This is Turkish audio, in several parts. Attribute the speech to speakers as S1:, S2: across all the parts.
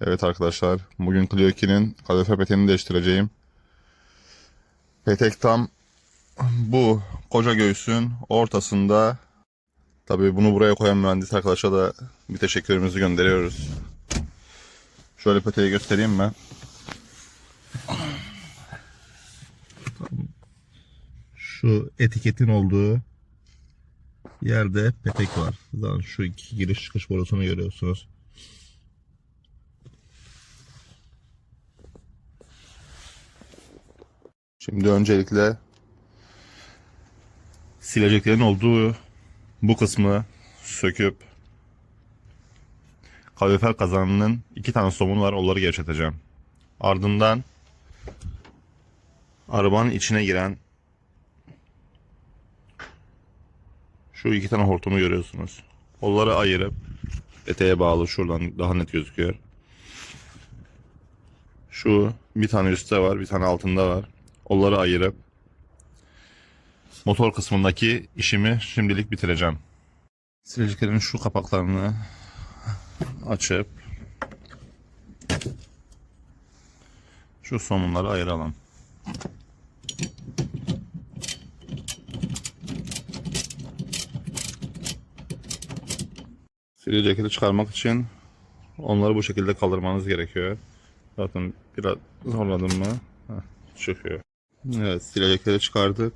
S1: Evet arkadaşlar, bugün Clio 2'nin kalorifer peteğini değiştireceğim. Petek tam bu koca göğsün ortasında. Tabii bunu buraya koyan mühendis arkadaşa da bir teşekkürümüzü gönderiyoruz. Şöyle peteği göstereyim mi? Şu etiketin olduğu yerde petek var. Zaten şu iki giriş çıkış borusunu görüyorsunuz. Şimdi öncelikle sileceklerin olduğu bu kısmı söküp kalorifer kazanının iki tane somunu var onları gevşeteceğim. Ardından arabanın içine giren şu iki tane hortumu görüyorsunuz. Onları ayırıp eteğe bağlı şuradan daha net gözüküyor. Şu bir tane üstte var, bir tane altında var. Onları ayırıp motor kısmındaki işimi şimdilik bitireceğim. Sileceklerin şu kapaklarını açıp şu somunları ayıralım. Silecekleri çıkarmak için onları bu şekilde kaldırmanız gerekiyor. Zaten biraz zorladım mı çıkıyor. Evet silecekleri çıkardık.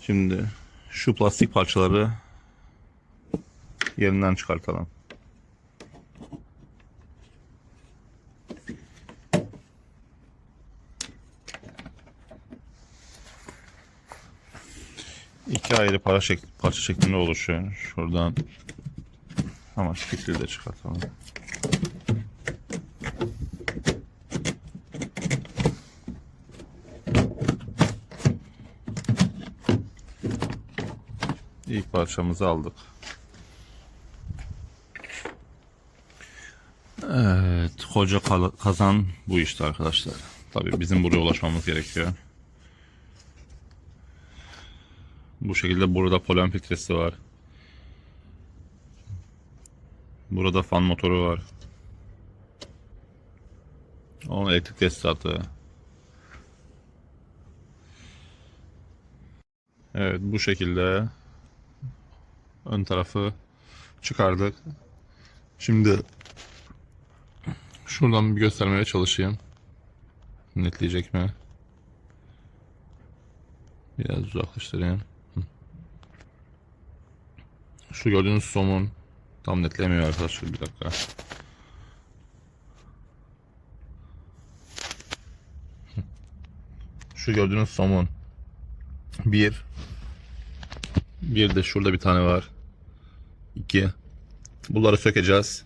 S1: Şimdi şu plastik parçaları yerinden çıkartalım. İki ayrı para şek parça şeklinde oluşuyor. Şuradan ama şekilde de çıkartalım. İlk parçamızı aldık. Evet, koca kazan bu işte arkadaşlar. Tabii bizim buraya ulaşmamız gerekiyor. Bu şekilde burada polen filtresi var. Burada fan motoru var. Onun elektrik tesisatı. Evet bu şekilde ön tarafı çıkardık. Şimdi şuradan bir göstermeye çalışayım. Netleyecek mi? Biraz uzaklaştırayım. Şu gördüğünüz somun tam netlemiyor arkadaşlar bir dakika. Şu gördüğünüz somun bir bir de şurada bir tane var. 2. Bunları sökeceğiz.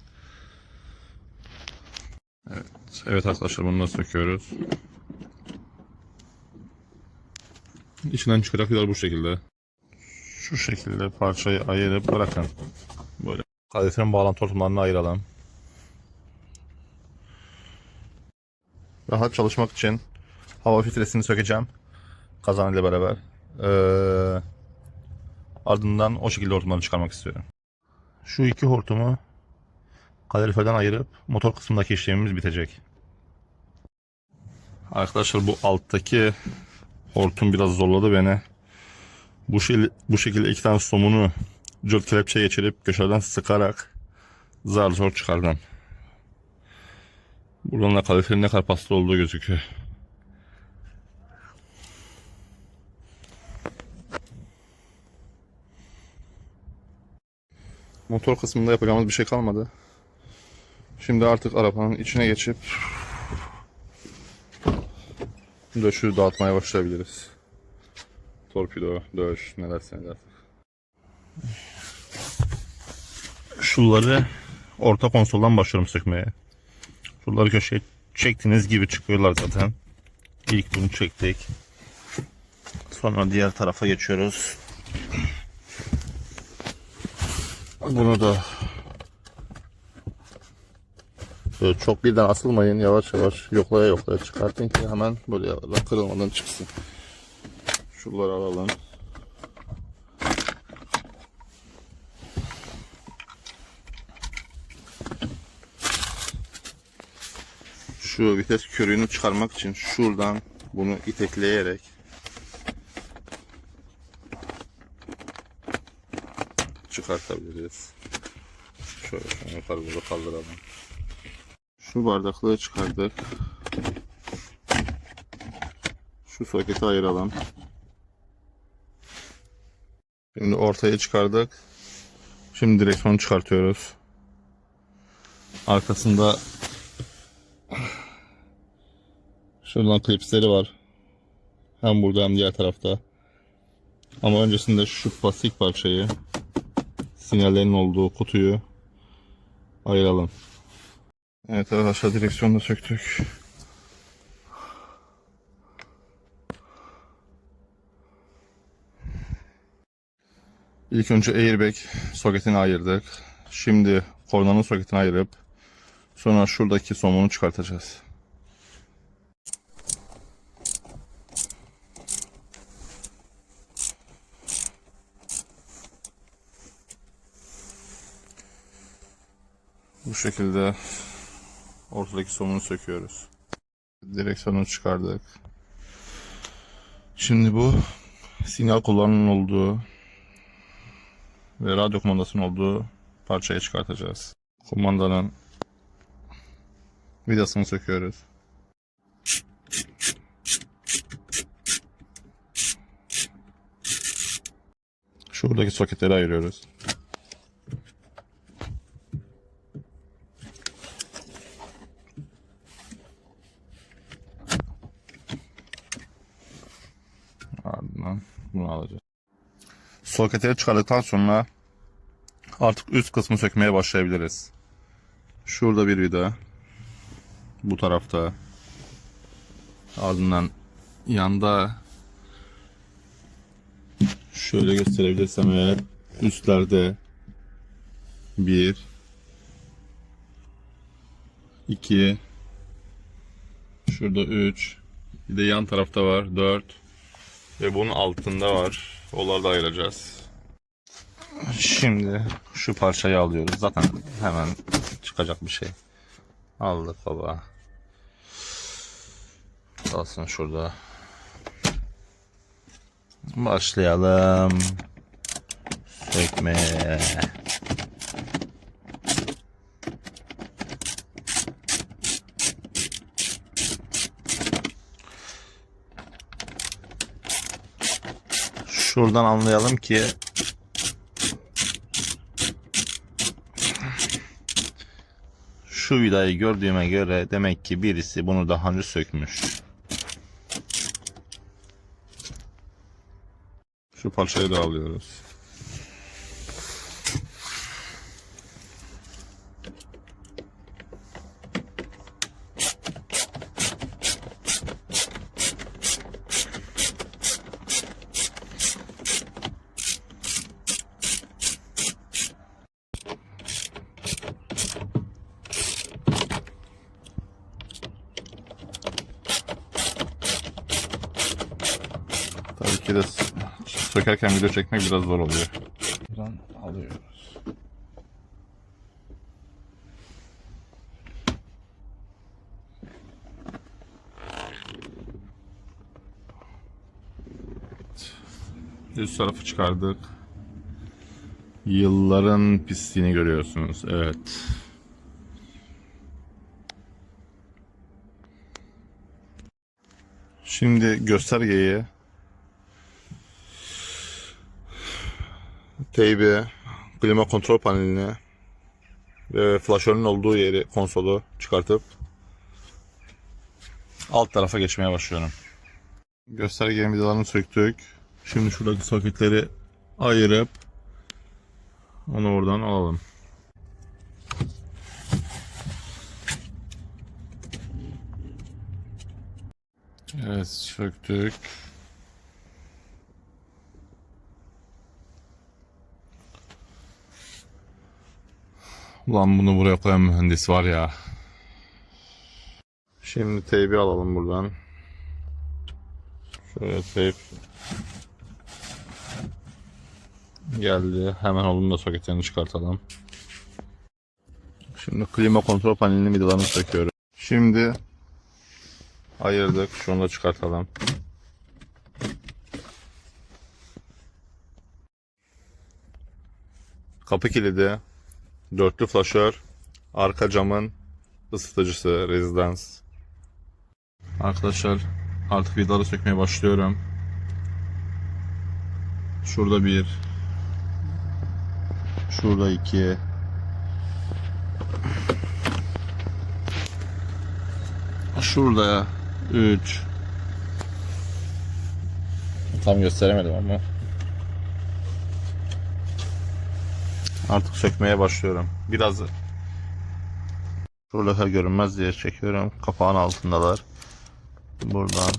S1: Evet, evet arkadaşlar bunu da söküyoruz. İçinden çıkacaklar bu şekilde. Şu şekilde parçayı ayırıp bırakın. Böyle. Kadiferin bağlantı hortumlarını ayıralım. Rahat çalışmak için hava filtresini sökeceğim. Kazan ile beraber. Ee, ardından o şekilde hortumları çıkarmak istiyorum. Şu iki hortumu kaloriferden ayırıp motor kısmındaki işlemimiz bitecek. Arkadaşlar bu alttaki hortum biraz zorladı beni. Bu, şey, bu şekilde iki tane somunu cırt kelepçe geçirip köşeden sıkarak zar zor çıkardım. Buradan da kaloriferin ne kadar paslı olduğu gözüküyor. Motor kısmında yapacağımız bir şey kalmadı. Şimdi artık arabanın içine geçip döşü dağıtmaya başlayabiliriz. Torpido, döş, ne dersen edersin. Şunları orta konsoldan başlıyorum sökmeye. Şunları köşeye çektiğiniz gibi çıkıyorlar zaten. İlk bunu çektik. Sonra diğer tarafa geçiyoruz. Bunu da Böyle çok birden asılmayın yavaş yavaş yoklaya yoklaya çıkartın ki hemen böyle yerlerden kırılmadan çıksın. Şuraları alalım. Şu vites körüğünü çıkarmak için şuradan bunu itekleyerek çıkartabiliriz. Şöyle şunu yukarı burada kaldıralım. Şu bardaklığı çıkardık. Şu soketi ayıralım. Şimdi ortaya çıkardık. Şimdi direksiyonu çıkartıyoruz. Arkasında şuradan klipsleri var. Hem burada hem diğer tarafta. Ama öncesinde şu plastik parçayı sinyallerin olduğu kutuyu ayıralım. Evet arkadaşlar direksiyonu da söktük. İlk önce airbag soketini ayırdık. Şimdi kornanın soketini ayırıp sonra şuradaki somunu çıkartacağız. Şekilde ortadaki somunu söküyoruz. Direksiyonu çıkardık. Şimdi bu sinyal kullanımının olduğu ve radyo kumandasının olduğu parçayı çıkartacağız. Kumandanın vidasını söküyoruz. Şuradaki soketleri ayırıyoruz. Ardından bunu alacağız. Soketleri çıkardıktan sonra artık üst kısmı sökmeye başlayabiliriz. Şurada bir vida. Bu tarafta. Ardından yanda şöyle gösterebilirsem eğer üstlerde bir iki şurada üç bir de yan tarafta var dört ve bunun altında var. Onları da ayıracağız. Şimdi şu parçayı alıyoruz. Zaten hemen çıkacak bir şey. Aldık baba. Kalsın şurada. Başlayalım. Sökmeye. Şuradan anlayalım ki şu vidayı gördüğüme göre demek ki birisi bunu daha önce sökmüş. Şu parçayı da alıyoruz. Tabii ki de s- sökerken video çekmek biraz zor oluyor. Buradan alıyoruz. Üst tarafı çıkardık. Yılların pisliğini görüyorsunuz. Evet. Şimdi göstergeyi teybi, klima kontrol panelini ve flaşörün olduğu yeri konsolu çıkartıp alt tarafa geçmeye başlıyorum. Gösterge vidalarını söktük. Şimdi şuradaki soketleri ayırıp onu oradan alalım. Evet söktük. Ulan bunu buraya koyan mühendis var ya. Şimdi teybi alalım buradan. Şöyle teyp geldi. Hemen onun da soketlerini çıkartalım. Şimdi klima kontrol panelinin vidalarını söküyorum. Şimdi ayırdık. Şunu da çıkartalım. Kapı kilidi, dörtlü flaşör, arka camın ısıtıcısı, rezidans. Arkadaşlar artık vidaları sökmeye başlıyorum. Şurada bir, şurada iki, şurada üç. Tam gösteremedim ama. Artık sökmeye başlıyorum. Biraz şurada görünmez diye çekiyorum. Kapağın altındalar. Buradan.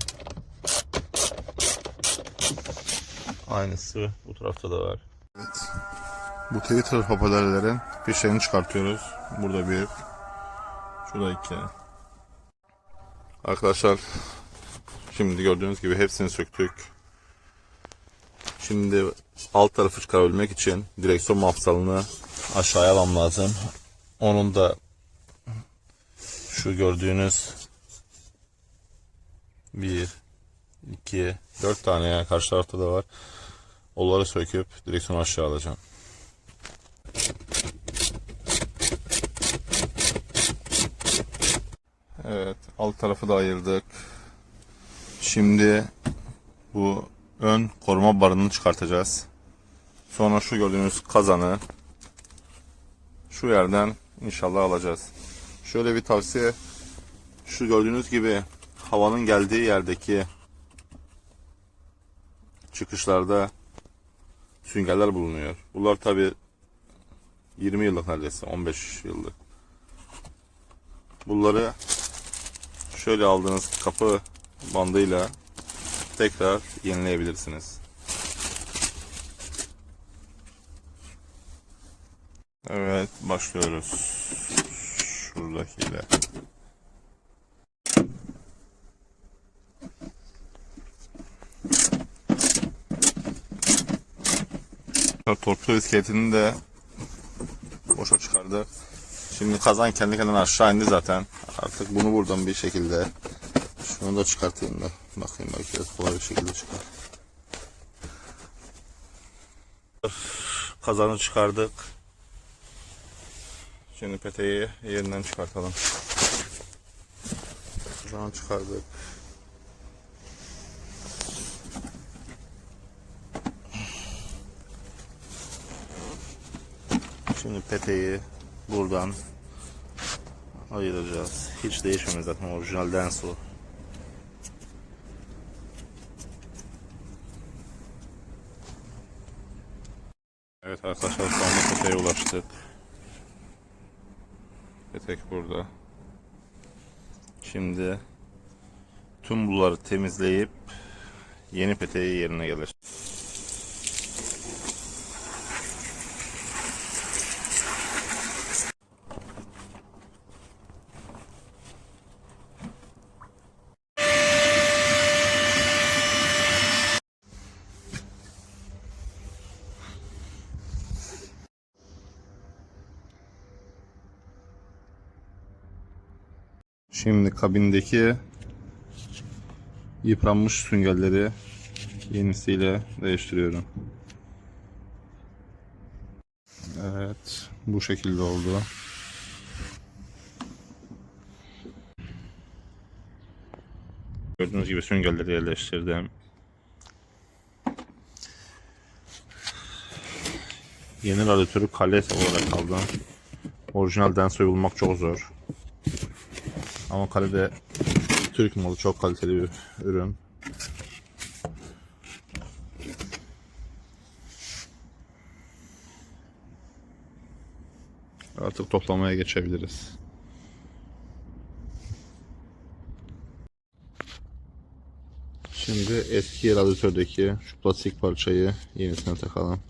S1: Aynısı bu tarafta da var. Evet. Bu Twitter hoparlörlerin fişlerini çıkartıyoruz. Burada bir. Şurada iki. Arkadaşlar şimdi gördüğünüz gibi hepsini söktük. Şimdi alt tarafı çıkarabilmek için direksiyon mafsalını aşağıya almam lazım. Onun da şu gördüğünüz bir, iki, dört tane yani karşı tarafta da var. Onları söküp direksiyonu aşağı alacağım. Evet, alt tarafı da ayırdık. Şimdi bu ön koruma barını çıkartacağız. Sonra şu gördüğünüz kazanı şu yerden inşallah alacağız. Şöyle bir tavsiye şu gördüğünüz gibi havanın geldiği yerdeki çıkışlarda süngerler bulunuyor. Bunlar tabi 20 yıllık neredeyse 15 yıllık. Bunları şöyle aldığınız kapı bandıyla tekrar yenileyebilirsiniz. Evet başlıyoruz. Şuradakiyle. Torpido iskeletini de boşa çıkardı. Şimdi kazan kendi kendine aşağı indi zaten. Artık bunu buradan bir şekilde şunu da çıkartayım da. Bakayım belki biraz kolay bir şekilde çıkar. Kazanı çıkardık. Şimdi peteği yerinden çıkartalım. Kazanı çıkardık. Şimdi peteği buradan ayıracağız. Hiç değişmemiz zaten orijinal Denso. Evet arkadaşlar anda peteğe ulaştık. Petek burada. Şimdi tüm bunları temizleyip yeni peteği yerine gelir. Şimdi kabindeki yıpranmış süngerleri yenisiyle değiştiriyorum. Evet, bu şekilde oldu. Gördüğünüz gibi süngerleri yerleştirdim. Yeni radyatörü kales olarak aldım. Orijinal densoyu bulmak çok zor. Ama kalede Türk malı çok kaliteli bir ürün. Artık toplamaya geçebiliriz. Şimdi eski radyatördeki şu plastik parçayı yenisine takalım.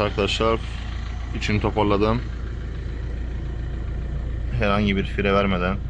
S1: Arkadaşlar içini toparladım. Herhangi bir fire vermeden